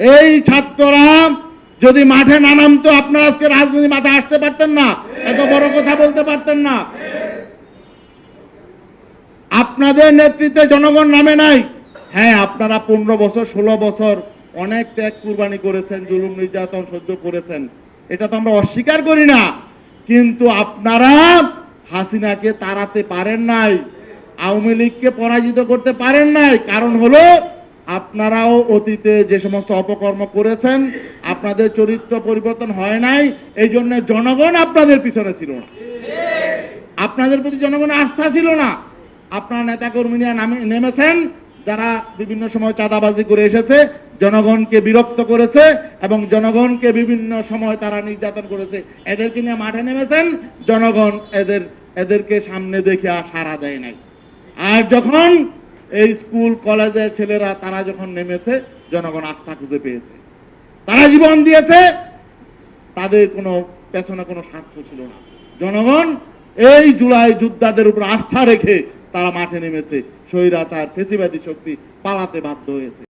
এই ছাত্ররা যদি মাঠে না নামতো, আপনারা আজকে রাজনীতি মাঠে আসতে পারতেন না। এত বড় কথা বলতে পারতেন না। আপনাদের নেতৃত্বে জনগণ নামে নাই। হ্যাঁ আপনারা পনেরো বছর, ষোলো বছর অনেক ত্যাগ কুরবানি করেছেন, জুলুম নির্যাতন সহ্য করেছেন। এটা তো আমরা অস্বীকার করি না। কিন্তু আপনারা হাসিনাকে তাড়াতে পারেন নাই, আওয়ামী লীগকে পরাজিত করতে পারেন নাই। কারণ হলো আপনারাও অতীতে যে সমস্ত অপকর্ম করেছেন, আপনাদের চরিত্র পরিবর্তন হয় নাই, এই জন্য জনগণ আপনাদের পিছনে ছিল না। আপনাদের প্রতি জনগণের আস্থা ছিল না। আপনার নেতা কর্মীরা নামে, নেমেছেন, যারা বিভিন্ন সময় চাঁদাবাজি করে এসেছে, জনগণকে বিরক্ত করেছে এবং জনগণকে বিভিন্ন সময় তারা নির্যাতন করেছে। এদেরকে নিয়ে মাঠে নেমেছেন, জনগণ এদের, এদেরকে সামনে দেখে সাড়া দেয় নাই। আর যখন এই স্কুল কলেজের ছেলেরা, তারা যখন নেমেছে, জনগণ আস্থা খুঁজে পেয়েছে। তারা জীবন দিয়েছে, তাদের কোনো, পেছনে কোনো স্বার্থ ছিল না। জনগণ এই জুলাই যোদ্ধাদের উপর আস্থা রেখে তারা মাঠে নেমেছে। স্বৈরাচার, ফেসিবাদী শক্তি পালাতে বাধ্য হয়েছে।